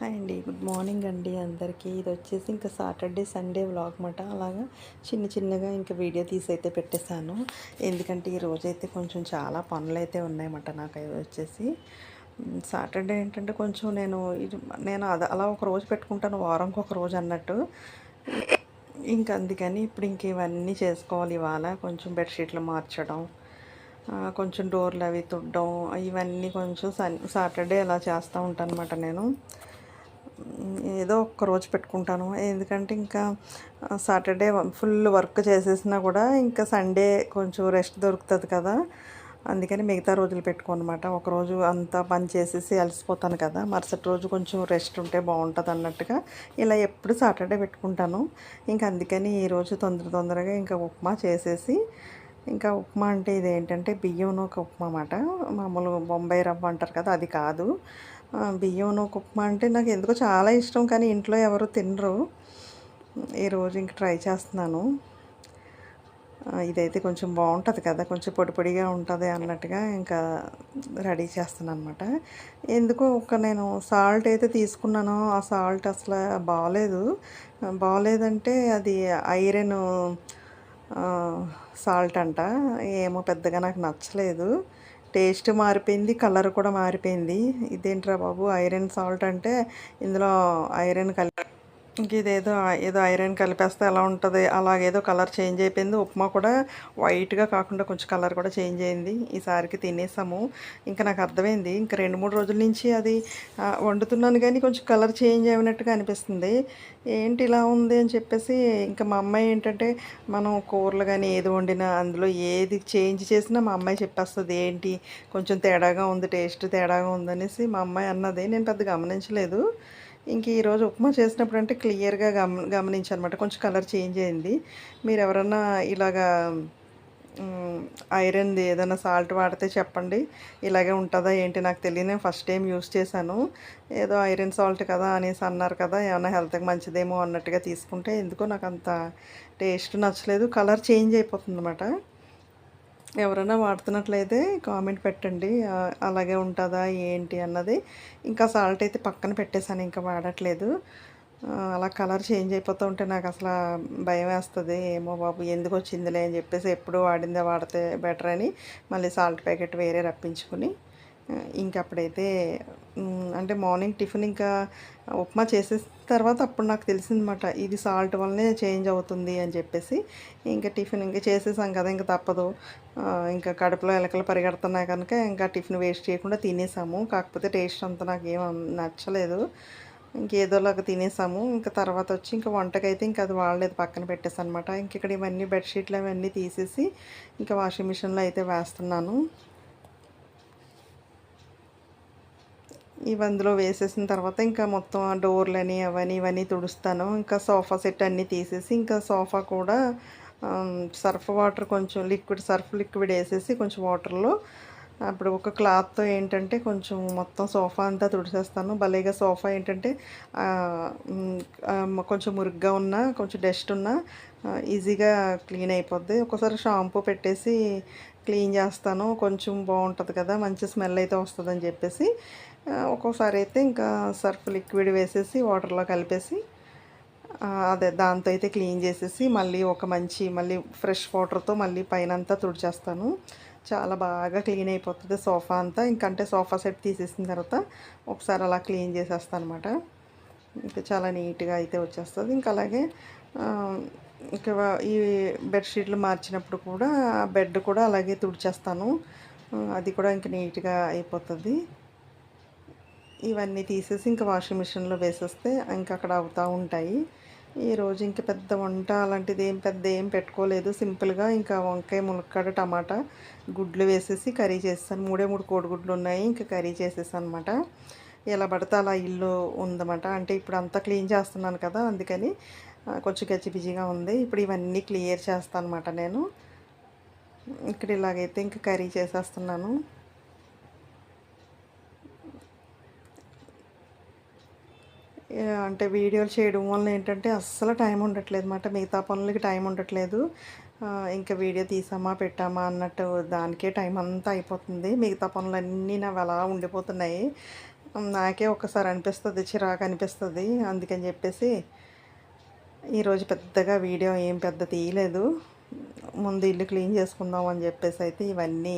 Hi అండి. Good morning అండి అందరికీ. ఇది వచ్చేసి ఇంకా సాటర్డే సండే వ్లాగ్ మాట అలాగా చిన్న చిన్నగా ఇంకా వీడియో తీసి అయితే పెట్టేశాను. ఎందుకంటే ఈ రోజైతే కొంచెం చాలా పనులు అయితే ఉన్నాయన్నమాట నాకు. వచ్చేసి సాటర్డే ఏంటంటే కొంచెం నేను ఇది నేను అది అలా ఒక రోజు పెట్టుకుంటాను వారంకి ఒక రోజు అన్నట్టు. ఇంకా అందుకని ఇప్పుడు ఇంక ఇవన్నీ చేసుకోవాలి ఇవాళ. కొంచెం బెడ్షీట్లు మార్చడం కొంచెం డోర్లు అవి తుడ్డం ఇవన్నీ కొంచెం సన్ సాటర్డే అలా చేస్తూ ఉంటాను అనమాట నేను. ఏదో ఒక్క రోజు పెట్టుకుంటాను. ఎందుకంటే ఇంకా సాటర్డే ఫుల్ వర్క్ చేసేసినా కూడా ఇంకా సండే కొంచెం రెస్ట్ దొరుకుతుంది కదా. అందుకని మిగతా రోజులు పెట్టుకోను అనమాట ఒకరోజు అంతా పని చేసేసి అలసిపోతాను కదా. మరుసటి రోజు కొంచెం రెస్ట్ ఉంటే బాగుంటుంది అన్నట్టుగా ఇలా ఎప్పుడు సాటర్డే పెట్టుకుంటాను. ఇంకా అందుకని ఈరోజు తొందర తొందరగా ఇంకా ఉప్మా చేసేసి ఇంకా ఉప్మా అంటే ఇది ఏంటంటే బియ్యం నూక ఉప్మా అన్నమాట. మామూలు బొంబాయి రవ్వ అంటారు కదా అది కాదు. బియ్యం నూక ఉప్మా అంటే నాకు ఎందుకో చాలా ఇష్టం కానీ ఇంట్లో ఎవరు తినరు. ఈరోజు ఇంక ట్రై చేస్తున్నాను. ఇదైతే కొంచెం బాగుంటుంది కదా కొంచెం పొడి పొడిగా ఉంటుంది అన్నట్టుగా ఇంకా రెడీ చేస్తాను అనమాట ఎందుకో ఒక నేను సాల్ట్ అయితే తీసుకున్నాను ఆ సాల్ట్ అసలు బాగాలేదు బాగాలేదంటే అది ఐరన్ సాల్ట్ అంట. ఏమో పెద్దగా నాకు నచ్చలేదు. టేస్ట్ మారిపోయింది కలర్ కూడా మారిపోయింది. ఇదేంట్రా బాబు ఐరన్ సాల్ట్ అంటే ఇందులో ఐరన్ కలిపి ఇంక ఇదేదో ఏదో ఐరన్ కలిపేస్తే ఎలా ఉంటుంది? అలాగేదో కలర్ చేంజ్ అయిపోయింది. ఉప్మా కూడా వైట్గా కాకుండా కొంచెం కలర్ కూడా చేంజ్ అయింది. ఈసారికి తినేసాము. ఇంకా నాకు అర్థమైంది. ఇంకా రెండు మూడు రోజుల నుంచి అది వండుతున్నాను కానీ కొంచెం కలర్ చేంజ్ అయినట్టుగా అనిపిస్తుంది. ఏంటి ఇలా ఉంది అని చెప్పేసి ఇంకా మా అమ్మాయి ఏంటంటే మనం కూరలు కానీ ఏది వండినా అందులో ఏది చేంజ్ చేసినా మా అమ్మాయి చెప్పేస్తుంది ఏంటి? కొంచెం తేడాగా ఉంది టేస్ట్ తేడాగా ఉందనేసి. మా అమ్మాయి అన్నది. నేను పెద్ద గమనించలేదు. ఇంక ఈరోజు ఉప్మా చేసినప్పుడు అంటే క్లియర్గా గమ గమనించనమాట. కొంచెం కలర్ చేంజ్ అయింది. మీరు ఎవరన్నా ఇలాగా ఐరన్ది ఏదైనా సాల్ట్ వాడితే చెప్పండి. ఇలాగే ఉంటుందా ఏంటి? నాకు తెలియదు. నేను ఫస్ట్ టైం యూస్ చేశాను. ఏదో ఐరన్ సాల్ట్ కదా అనేసి అన్నారు కదా ఏమైనా హెల్త్కి మంచిదేమో అన్నట్టుగా తీసుకుంటే ఎందుకో నాకు అంత టేస్ట్ నచ్చలేదు. కలర్ చేంజ్ అయిపోతుంది అనమాట ఎవరైనా వాడుతున్నట్లయితే కామెంట్ పెట్టండి. అలాగే ఉంటుందా ఏంటి అన్నది. ఇంకా సాల్ట్ అయితే పక్కన పెట్టేశాను ఇంకా వాడట్లేదు. అలా కలర్ చేంజ్ అయిపోతూ ఉంటే నాకు అసలు భయం వేస్తుంది. ఏమో బాబు ఎందుకు వచ్చిందిలే అని చెప్పేసి ఎప్పుడు వాడిందే వాడితే బెటర్ అని మళ్ళీ సాల్ట్ ప్యాకెట్ వేరే రప్పించుకుని ఇంకప్పుడైతే అప్పుడైతే అంటే మార్నింగ్ టిఫిన్ ఇంకా ఉప్మా చేసేసిన తర్వాత అప్పుడు నాకు తెలిసిందన్నమాట ఇది సాల్ట్ వల్లనే చేంజ్ అవుతుంది అని చెప్పేసి. ఇంకా టిఫిన్ ఇంకా చేసేసాం కదా ఇంకా తప్పదు. ఇంకా కడుపులో ఎలకలు పరిగెడుతున్నాయి కనుక ఇంకా టిఫిన్ వేస్ట్ చేయకుండా తినేసాము. కాకపోతే టేస్ట్ అంతా నాకు ఏం నచ్చలేదు. ఇంకేదోలాగా తినేసాము. ఇంకా తర్వాత వచ్చి ఇంకా వంటకైతే ఇంకా అది వాడలేదు పక్కన పెట్టేసి అనమాట ఇంక ఇక్కడ ఇవన్నీ బెడ్షీట్లు అవన్నీ తీసేసి ఇంకా వాషింగ్ మిషన్లో అయితే వేస్తున్నాను. ఇవి అందులో వేసేసిన తర్వాత ఇంకా మొత్తం ఆ డోర్లని అవన్నీ ఇవన్నీ తుడుస్తాను. ఇంకా సోఫా సెట్ అన్నీ తీసేసి ఇంకా సోఫా కూడా సర్ఫ్ వాటర్ కొంచెం లిక్విడ్ సర్ఫ్ లిక్విడ్ వేసేసి కొంచెం వాటర్లో అప్పుడు ఒక క్లాత్తో ఏంటంటే కొంచెం మొత్తం సోఫా అంతా తుడిసేస్తాను. భలేగా సోఫా ఏంటంటే కొంచెం మురుగ్గా ఉన్నా కొంచెం డస్ట్ ఉన్నా ఈజీగా క్లీన్ అయిపోద్ది. ఒకసారి షాంపూ పెట్టేసి క్లీన్ చేస్తాను. కొంచెం బాగుంటుంది కదా మంచి స్మెల్ అయితే వస్తుందని చెప్పేసి ఒక్కోసారి అయితే ఇంకా సర్ఫ్ లిక్విడ్ వేసేసి వాటర్లో కలిపేసి అదే దాంతో అయితే క్లీన్ చేసేసి మళ్ళీ ఒక మంచి మళ్ళీ ఫ్రెష్ వాటర్తో మళ్ళీ పైన అంతా తుడిచేస్తాను. చాలా బాగా క్లీన్ అయిపోతుంది సోఫా అంతా. ఇంకంటే సోఫా సెట్ తీసేసిన తర్వాత ఒకసారి అలా క్లీన్ చేసేస్తాను అనమాట ఇంకా చాలా నీట్గా అయితే వచ్చేస్తుంది. ఇంకా అలాగే ఇంకా ఈ బెడ్షీట్లు మార్చినప్పుడు కూడా బెడ్ కూడా అలాగే తుడిచేస్తాను. అది కూడా ఇంకా నీట్గా అయిపోతుంది. ఇవన్నీ తీసేసి ఇంకా వాషింగ్ మిషన్లో వేసేస్తే ఇంకా అక్కడ అవుతూ ఉంటాయి. ఈరోజు ఇంకా పెద్ద వంట అలాంటిది ఏం పెద్ద ఏం పెట్టుకోలేదు. సింపుల్గా ఇంకా వంకాయ ములక్కాడ టమాటా గుడ్లు వేసేసి కర్రీ చేస్తాను మూడే మూడు కోడిగుడ్లు ఉన్నాయి ఇంకా కర్రీ చేసేసాను అనమాట ఎలా పడితే అలా ఇల్లు ఉందన్నమాట. అంటే ఇప్పుడు అంతా క్లీన్ చేస్తున్నాను కదా అందుకని ఆ, కొంచెం గజిబిజిగా ఉంది. ఇప్పుడు ఇవన్నీ క్లియర్ చేస్తాను అనమాట నేను. ఇక్కడ ఇలాగైతే ఇంకా కర్రీ చేసేస్తున్నాను ఏ, అంటే వీడియోలు చేయడం వల్ల ఏంటంటే అస్సలు టైం ఉండట్లేదు అనమాట మిగతా పనులకి టైం ఉండట్లేదు. ఇంకా వీడియో తీసామా పెట్టామా అన్నట్టు దానికే టైం అంతా అయిపోతుంది. మిగతా పనులన్నీ నావి అలా ఉండిపోతున్నాయి. నాకే ఒక్కసారి అనిపిస్తుంది చిరాకు అనిపిస్తుంది. అందుకని చెప్పేసి ఈరోజు పెద్దగా వీడియో ఏం పెద్ద తీయలేదు. ముందు ఇల్లు క్లీన్ చేసుకుందాం అని చెప్పేసి అయితే ఇవన్నీ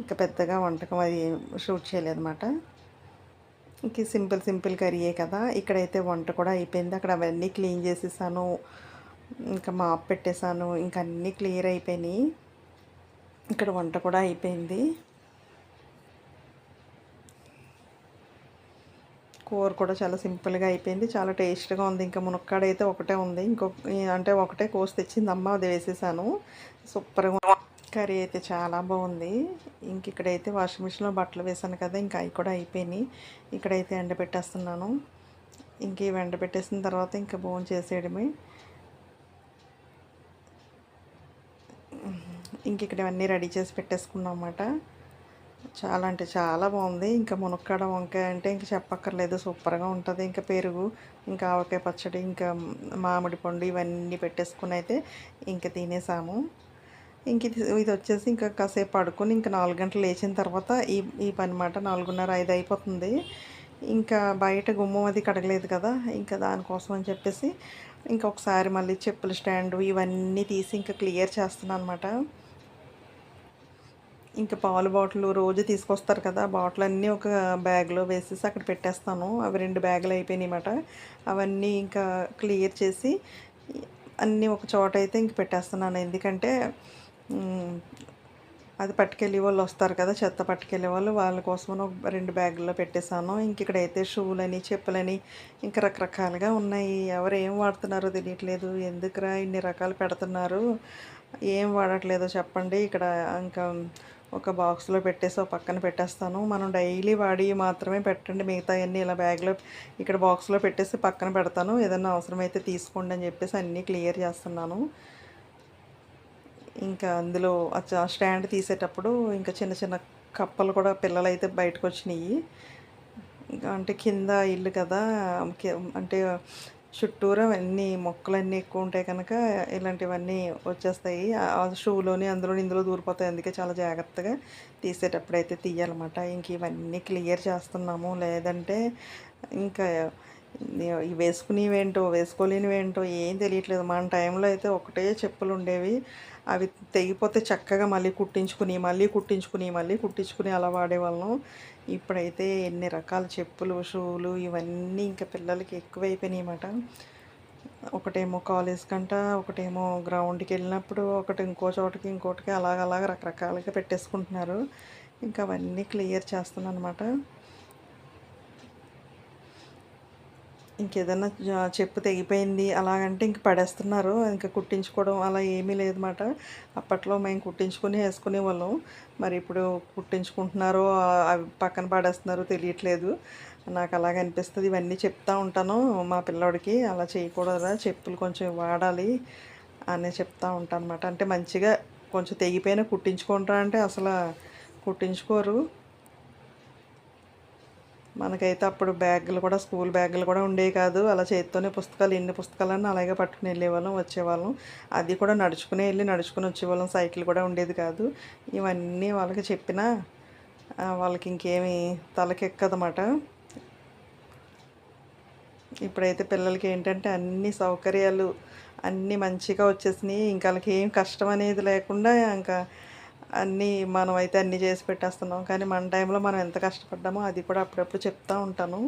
ఇంకా పెద్దగా వంటకం అది షూట్ చేయలేదన్నమాట ఇంక సింపుల్ సింపుల్ కర్రీయే కదా. ఇక్కడైతే వంట కూడా అయిపోయింది. అక్కడ అవన్నీ క్లీన్ చేసేసాను. ఇంకా మాప్ పెట్టేశాను. ఇంకా అన్నీ క్లియర్ అయిపోయినాయి. ఇక్కడ వంట కూడా అయిపోయింది. కూర కూడా చాలా సింపుల్గా అయిపోయింది. చాలా టేస్ట్గా ఉంది. ఇంకా మునక్కాడ అయితే ఒకటే ఉంది. ఇంకొక అంటే ఒకటే కోసి తెచ్చింది అమ్మ. అది వేసేసాను. సూపర్గా కర్రీ అయితే చాలా బాగుంది. ఇంక ఇక్కడైతే వాషింగ్ మిషన్లో బట్టలు వేసాను కదా ఇంకా అవి కూడా అయిపోయినాయి. ఇక్కడైతే ఎండబెట్టేస్తున్నాను. ఇంక ఇవి ఎండబెట్టేసిన తర్వాత ఇంకా బోన్ చేసేయడమే. ఇంక ఇక్కడ ఇవన్నీ రెడీ చేసి పెట్టేసుకున్నాం అన్నమాట. చాలా అంటే చాలా బాగుంది. ఇంకా మునక్కాడ వంకాయ అంటే ఇంకా చెప్పక్కర్లేదు సూపర్గా ఉంటుంది. ఇంకా పెరుగు ఇంకా ఆవకాయ పచ్చడి ఇంకా మామిడి పండు ఇవన్నీ పెట్టేసుకుని అయితే ఇంకా తినేసాము. ఇంక ఇది ఇది వచ్చేసి ఇంకా కాసేపు పడుకొని ఇంకా నాలుగు గంటలు లేచిన తర్వాత ఈ ఈ పని మాట నాలుగున్నర ఐదు అయిపోతుంది. ఇంకా బయట గుమ్మం అది కడగలేదు కదా ఇంకా దానికోసం అని చెప్పేసి ఇంకా ఒకసారి మళ్ళీ చెప్పుల స్టాండ్ ఇవన్నీ తీసి ఇంకా క్లియర్ చేస్తున్నాను అనమాట ఇంకా పాలు బాటిల్ రోజు తీసుకొస్తారు కదా బాటిల్ అన్నీ ఒక బ్యాగ్లో వేసేసి అక్కడ పెట్టేస్తాను. అవి రెండు బ్యాగులు అయిపోయినాయి అన్నమాట. అవన్నీ ఇంకా క్లియర్ చేసి అన్నీ ఒక చోట అయితే ఇంక పెట్టేస్తున్నాను. ఎందుకంటే అది పట్టుకెళ్ళే వాళ్ళు వస్తారు కదా చెత్త పట్టుకెళ్ళే వాళ్ళు. వాళ్ళ కోసమని ఒక రెండు బ్యాగుల్లో పెట్టేశాను. ఇంక ఇక్కడైతే షూలని చెప్పులని ఇంకా రకరకాలుగా ఉన్నాయి. ఎవరు ఏం వాడుతున్నారో తెలియట్లేదు. ఎందుకురా ఇన్ని రకాలు పెడుతున్నారు? ఏం వాడట్లేదో చెప్పండి. ఇక్కడ ఇంకా ఒక బాక్స్లో పెట్టేసి ఒక పక్కన పెట్టేస్తాను. మనం డైలీ వాడి మాత్రమే పెట్టండి. మిగతా అన్నీ ఇలా బ్యాగ్లో ఇక్కడ బాక్స్లో పెట్టేసి పక్కన పెడతాను. ఏదన్నా అవసరమైతే తీసుకోండి అని చెప్పేసి అన్నీ క్లియర్ చేస్తున్నాను. ఇంకా అందులో స్టాండ్ తీసేటప్పుడు ఇంకా చిన్న చిన్న కప్పలు కూడా పిల్లలు అయితే బయటకు వచ్చినాయి ఇంకా అంటే కింద ఇల్లు కదా అంటే చుట్టూరా అన్నీ మొక్కలన్నీ ఎక్కువ ఉంటాయి కనుక ఇలాంటివన్నీ వచ్చేస్తాయి. ఆ షూలోని అందులో ఇందులో దూరిపోతాయి. అందుకే చాలా జాగ్రత్తగా తీసేటప్పుడు అయితే తీయాలన్నమాట. ఇంక ఇవన్నీ క్లియర్ చేస్తున్నాము. లేదంటే ఇంకా వేసుకునేవేంటో వేసుకోలేనివేంటో ఏం తెలియట్లేదు. మన టైంలో అయితే ఒకటే చెప్పులు ఉండేవి. అవి తెగిపోతే చక్కగా మళ్ళీ కుట్టించుకుని మళ్ళీ కుట్టించుకుని మళ్ళీ కుట్టించుకుని అలా వాడేవాళ్ళం. ఇప్పుడైతే ఎన్ని రకాల చెప్పులు షూలు ఇవన్నీ ఇంకా పిల్లలకి ఎక్కువైపోయినాయి అన్నమాట ఒకటేమో కాలేజ్ కంట ఒకటేమో గ్రౌండ్కి వెళ్ళినప్పుడు ఒకటి ఇంకో చోటకి ఇంకోటికి అలాగ అలాగ రకరకాలుగా పెట్టేసుకుంటున్నారు. ఇంకా అవన్నీ క్లియర్ చేస్తున్నాను అనమాట ఇంకేదన్నా చెప్పు తెగిపోయింది అలాగంటే ఇంక పడేస్తున్నారు. ఇంకా కుట్టించుకోవడం అలా ఏమీ లేదన్నమాట. అప్పట్లో మేము కుట్టించుకుని వేసుకునే వాళ్ళం. మరి ఇప్పుడు కుట్టించుకుంటున్నారో అవి పక్కన పడేస్తున్నారో తెలియట్లేదు. నాకు అలాగ అనిపిస్తుంది. ఇవన్నీ చెప్తా ఉంటాను మా పిల్లోడికి. అలా చేయకూడదా చెప్పులు కొంచెం వాడాలి అని చెప్తా ఉంటాను అనమాట అంటే మంచిగా కొంచెం తెగిపోయినా కుట్టించుకుంటారా అంటే అసలు కుట్టించుకోరు. మనకైతే అప్పుడు బ్యాగులు కూడా స్కూల్ బ్యాగులు కూడా ఉండేవి కాదు. అలా చేతితోనే పుస్తకాలు ఎన్ని పుస్తకాలన్నీ అలాగే పట్టుకుని వెళ్ళేవాళ్ళం వచ్చేవాళ్ళం. అది కూడా నడుచుకునే వెళ్ళి నడుచుకుని వచ్చేవాళ్ళం. సైకిల్ కూడా ఉండేది కాదు. ఇవన్నీ వాళ్ళకి చెప్పినా వాళ్ళకి ఇంకేమి తలకెక్కదన్నమాట. ఇప్పుడైతే పిల్లలకి ఏంటంటే అన్ని సౌకర్యాలు అన్నీ మంచిగా వచ్చేసినాయి. ఇంకా వాళ్ళకి ఏం కష్టం అనేది లేకుండా ఇంకా అన్నీ మనం అయితే అన్నీ చేసి పెట్టేస్తున్నాం. కానీ మన టైంలో మనం ఎంత కష్టపడ్డామో అది కూడా అప్పుడప్పుడు చెప్తూ ఉంటాను.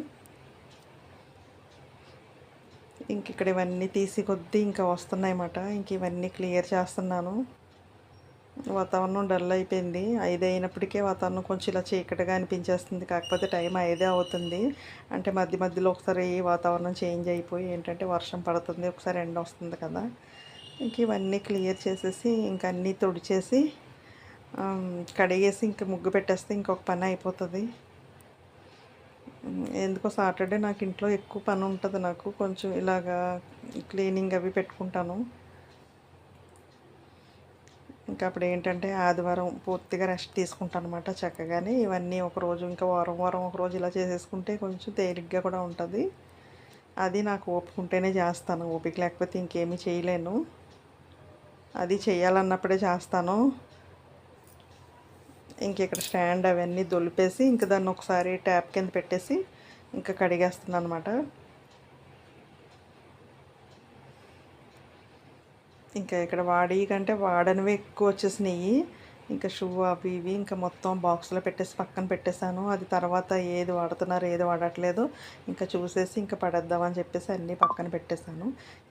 ఇంక ఇక్కడ ఇవన్నీ తీసి కొద్దీ ఇంకా వస్తున్నాయి అన్నమాట ఇంక ఇవన్నీ క్లియర్ చేస్తున్నాను. వాతావరణం డల్ అయిపోయింది. ఐదు అయినప్పటికే వాతావరణం కొంచెం ఇలా చీకటిగా అనిపించేస్తుంది. కాకపోతే టైం ఐదే అవుతుంది. అంటే మధ్య మధ్యలో ఒకసారి వాతావరణం చేంజ్ అయిపోయి ఏంటంటే వర్షం పడుతుంది. ఒకసారి ఎండ వస్తుంది కదా. ఇంక ఇవన్నీ క్లియర్ చేసేసి ఇంక అన్నీ తుడిచేసి కడిగేసి ఇంక ముగ్గు పెట్టేస్తే ఇంకొక పని అయిపోతుంది. ఎందుకో సాటర్డే నాకు ఇంట్లో ఎక్కువ పని ఉంటుంది నాకు. కొంచెం ఇలాగా క్లీనింగ్ అవి పెట్టుకుంటాను. ఇంకా అప్పుడు ఏంటంటే ఆదివారం పూర్తిగా రెస్ట్ తీసుకుంటాను అనమాట చక్కగానే. ఇవన్నీ ఒకరోజు ఇంకా వారం వారం ఒక రోజు ఇలా చేసేసుకుంటే కొంచెం తేలిగ్గా కూడా ఉంటుంది. అది నాకు ఓపుకుంటేనే చేస్తాను. ఓపిక లేకపోతే ఇంకేమీ చేయలేను. అది చేయాలన్నప్పుడే చేస్తాను. ఇంక ఇక్కడ స్టాండ్ అవన్నీ దొలిపేసి ఇంక దాన్ని ఒకసారి ట్యాప్ కింద పెట్టేసి ఇంకా కడిగేస్తున్నాను అనమాట ఇంకా ఇక్కడ వాడి కంటే వాడనివి ఎక్కువ వచ్చేసినాయి. ఇంకా షూ అవి ఇవి ఇంకా మొత్తం బాక్స్లో పెట్టేసి పక్కన పెట్టేశాను. అది తర్వాత ఏది వాడుతున్నారు ఏది వాడట్లేదు ఇంకా చూసేసి ఇంకా పడేద్దామని చెప్పేసి అన్నీ పక్కన పెట్టేశాను.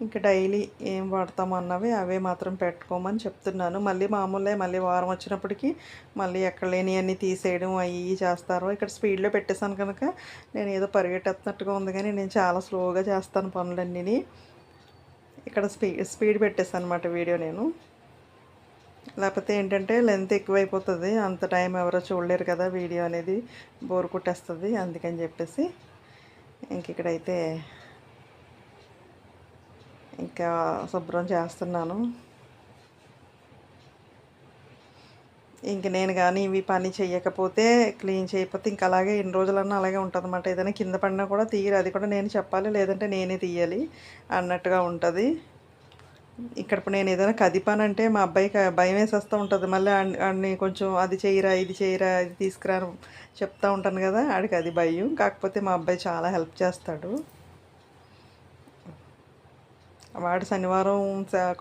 ఇంకా డైలీ ఏం వాడతాం అన్నవి అవే మాత్రం పెట్టుకోమని చెప్తున్నాను. మళ్ళీ మామూలే మళ్ళీ వారం వచ్చినప్పటికీ మళ్ళీ ఎక్కడ లేని అన్నీ తీసేయడం అవి చేస్తారు. ఇక్కడ స్పీడ్లో పెట్టేశాను కనుక నేను ఏదో పరిగెట్టేస్తున్నట్టుగా ఉంది కానీ నేను చాలా స్లోగా చేస్తాను పనులన్నీ ఇక్కడ స్పీ స్పీడ్ పెట్టేస్తాను అనమాట వీడియో నేను. లేకపోతే ఏంటంటే లెంత్ ఎక్కువైపోతుంది అంత టైం ఎవరో చూడలేరు కదా వీడియో అనేది బోర్ కుట్టేస్తుంది అందుకని చెప్పేసి ఇంక ఇక్కడైతే ఇంకా శుభ్రం చేస్తున్నాను. ఇంక నేను కానీ ఇవి పని చేయకపోతే క్లీన్ చేయకపోతే ఇంక అలాగే ఎన్ని రోజులన్నా అలాగే ఉంటుందన్నమాట. ఏదైనా కింద పడినా కూడా తీయరు. అది కూడా నేను చెప్పాలి లేదంటే నేనే తీయాలి అన్నట్టుగా ఉంటుంది. ఇక్కడ నేను ఏదైనా కదిపానంటే మా అబ్బాయికి భయం వేసేస్తూ ఉంటుంది. మళ్ళీ అన్ని కొంచెం అది చేయరా ఇది చేయరా ఇది తీసుకురా చెప్తా ఉంటాను కదా ఆడికి అది భయం. కాకపోతే మా అబ్బాయి చాలా హెల్ప్ చేస్తాడు. వాడు శనివారం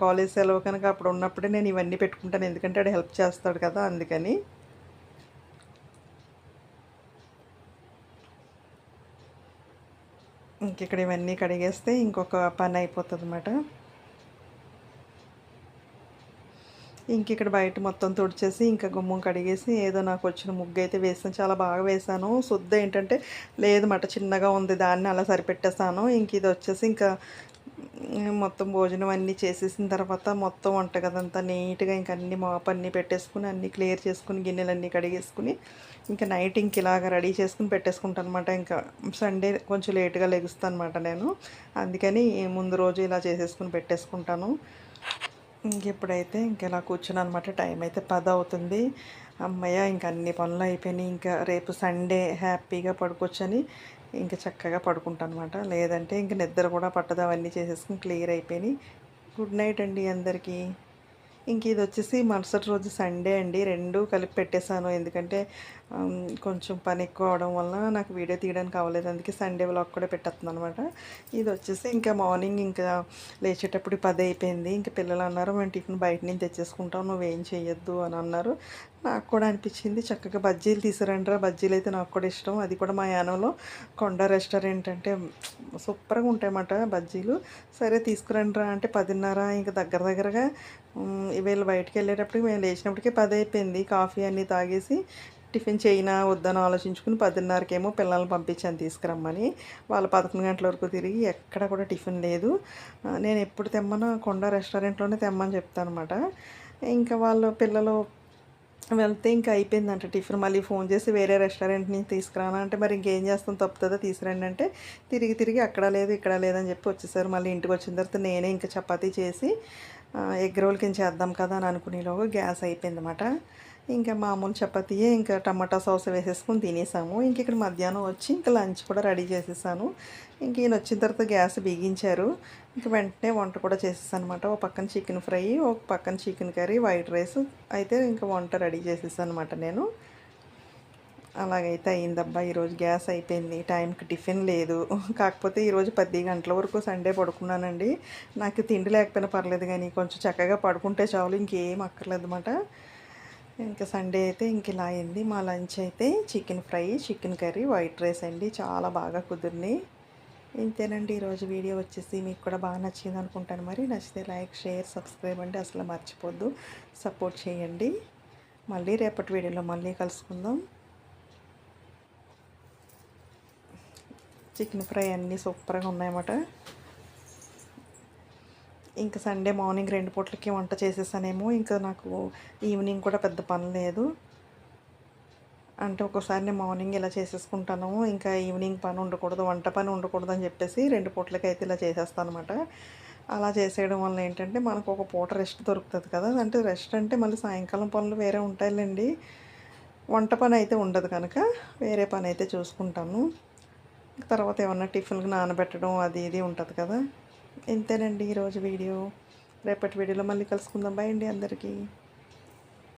కాలేజ్ సెలవు కనుక అప్పుడు ఉన్నప్పుడే నేను ఇవన్నీ పెట్టుకుంటాను. ఎందుకంటే ఆడు హెల్ప్ చేస్తాడు కదా అందుకని. ఇంక ఇక్కడ ఇవన్నీ కడిగేస్తే ఇంకొక పని అయిపోతుంది అన్నమాట ఇంక ఇక్కడ బయట మొత్తం తుడిచేసి ఇంకా గుమ్మం కడిగేసి ఏదో నాకు వచ్చిన ముగ్గు అయితే వేసాను చాలా బాగా వేసాను. శుద్ధ ఏంటంటే లేదు మట చిన్నగా ఉంది దాన్ని అలా సరిపెట్టేసాను. ఇంక ఇది వచ్చేసి ఇంకా మొత్తం భోజనం అన్నీ చేసేసిన తర్వాత మొత్తం వంట కదంతా నీట్గా ఇంక అన్ని మాప్ అన్నీ పెట్టేసుకుని అన్నీ క్లియర్ చేసుకుని గిన్నెలన్నీ కడిగేసుకుని ఇంకా నైట్ ఇంక ఇలాగ రెడీ చేసుకుని పెట్టేసుకుంటాను అనమాట ఇంకా సండే కొంచెం లేట్గా లెగుస్తాను అనమాట నేను. అందుకని ముందు రోజు ఇలా చేసేసుకుని పెట్టేసుకుంటాను. ఇంకెప్పుడైతే ఇంకెలా కూర్చుని అనమాట టైం అయితే పది అవుతుంది అమ్మయ్య ఇంకా అన్ని పనులు అయిపోయినాయి. ఇంకా రేపు సండే హ్యాపీగా పడుకోవచ్చని ఇంకా చక్కగా పడుకుంటాను అనమాట లేదంటే ఇంక నిద్ర కూడా పట్టదు. అవన్నీ చేసేసుకుని క్లియర్ అయిపోయినాయి. గుడ్ నైట్ అండి అందరికీ. ఇంక ఇది వచ్చేసి మరుసటి రోజు సండే అండి. రెండు కలిపి పెట్టేశాను. ఎందుకంటే కొంచెం పని ఎక్కువ అవడం వల్ల నాకు వీడియో తీయడానికి అవ్వలేదు. అందుకే సండే వ్లాగ్ కూడా పెట్టేస్తున్నాను అనమాట ఇది వచ్చేసి ఇంకా మార్నింగ్ ఇంకా లేచేటప్పుడు పది అయిపోయింది. ఇంకా పిల్లలు అన్నారు మేము టిఫిన్ బయట నుంచి తెచ్చేసుకుంటాం నువ్వేం చేయొద్దు అని అన్నారు. నాకు కూడా అనిపించింది చక్కగా బజ్జీలు తీసుకురండిరా బజ్జీలు అయితే నాకు కూడా ఇష్టం. అది కూడా మా యానంలో కొండ రెస్టారెంట్ అంటే సూపర్గా ఉంటాయన్నమాట బజ్జీలు. సరే తీసుకురండిరా అంటే పదిన్నర ఇంకా దగ్గర దగ్గరగా వీళ్ళు బయటకు వెళ్ళేటప్పటికి మేము లేచినప్పటికీ పది అయిపోయింది. కాఫీ అన్నీ తాగేసి టిఫిన్ చేయినా వద్దని ఆలోచించుకుని పదిన్నరకేమో పిల్లల్ని పంపించాను తీసుకురమ్మని. వాళ్ళు పదకొండు గంటల వరకు తిరిగి ఎక్కడ కూడా టిఫిన్ లేదు. నేను ఎప్పుడు తెమ్మన్నా కొండ రెస్టారెంట్లోనే తెమ్మని చెప్తాను అనమాట ఇంకా వాళ్ళు పిల్లలు వెళ్తే ఇంకా అయిపోయిందంట టిఫిన్. మళ్ళీ ఫోన్ చేసి వేరే రెస్టారెంట్ నుంచి తీసుకురానా అంటే మరి ఇంకేం చేస్తాం తప్పుతుందో తీసుకురండి అంటే తిరిగి తిరిగి అక్కడ లేదు ఇక్కడ లేదని చెప్పి వచ్చేసారు. మళ్ళీ ఇంటికి వచ్చిన తర్వాత నేనే ఇంకా చపాతీ చేసి ఎగ్ రోల్ కింద చేద్దాం కదా అని అనుకునేలోగా గ్యాస్ అయిపోయింది అనమాట ఇంకా మామూలు చపాతీయే ఇంకా టమాటా సాస్ వేసేసుకొని తినేసాము. ఇంక ఇక్కడ మధ్యాహ్నం వచ్చి ఇంకా లంచ్ కూడా రెడీ చేసేసాను. ఇంక ఈయన వచ్చిన తర్వాత గ్యాస్ బిగించారు. ఇంక వెంటనే వంట కూడా చేసేసాను అనమాట ఒక పక్కన చికెన్ ఫ్రై ఒక పక్కన చికెన్ కర్రీ వైట్ రైస్ అయితే ఇంకా వంట రెడీ చేసేసాను అనమాట నేను. అలాగైతే అయిందబ్బా ఈరోజు గ్యాస్ అయిపోయింది. టైంకి టిఫిన్ లేదు. కాకపోతే ఈరోజు పది గంటల వరకు సండే పడుకున్నానండి. నాకు తిండి లేకపోయినా పర్లేదు కానీ కొంచెం చక్కగా పడుకుంటే చాలు ఇంకేం అక్కర్లేదు అనమాట ఇంకా సండే అయితే ఇంక ఇలా అయింది. మా లంచ్ అయితే chicken fry chicken curry white rice అండి. చాలా బాగా కుదిరినాయి. ఇంతేనండి. ఈరోజు వీడియో వచ్చేసి మీకు కూడా బాగా నచ్చింది అనుకుంటాను. మరి నచ్చితే లైక్ షేర్ సబ్స్క్రైబ్ అండి. అసలు మర్చిపోద్దు. సపోర్ట్ చేయండి. మళ్ళీ రేపటి వీడియోలో మళ్ళీ కలుసుకుందాం. చికెన్ ఫ్రై అన్నీ సూపర్గా ఉన్నాయన్నమాట. ఇంకా సండే మార్నింగ్ రెండు పూట్లకి వంట చేసేసానేమో ఇంకా నాకు ఈవినింగ్ కూడా పెద్ద పని లేదు. అంటే ఒక్కోసారి నేను మార్నింగ్ ఇలా చేసేసుకుంటాను ఇంకా ఈవినింగ్ పని ఉండకూడదు వంట పని ఉండకూడదు అని చెప్పేసి రెండు పూట్లకి అయితే ఇలా చేసేస్తాను అనమాట అలా చేసేయడం వల్ల ఏంటంటే మనకు ఒక పూట రెస్ట్ దొరుకుతుంది కదా అంటే రెస్ట్ అంటే మళ్ళీ సాయంకాలం పనులు వేరే ఉంటాయిలేండి. వంట పని అయితే ఉండదు కనుక వేరే పని అయితే చూసుకుంటాను. తర్వాత ఏమన్నా టిఫిన్కి నానబెట్టడం అది ఇది ఉంటుంది కదా. ఇంతేనండి ఈరోజు వీడియో. రేపటి వీడియోలో మళ్ళీ కలుసుకుందాం. బాయ్ అండి అందరికీ.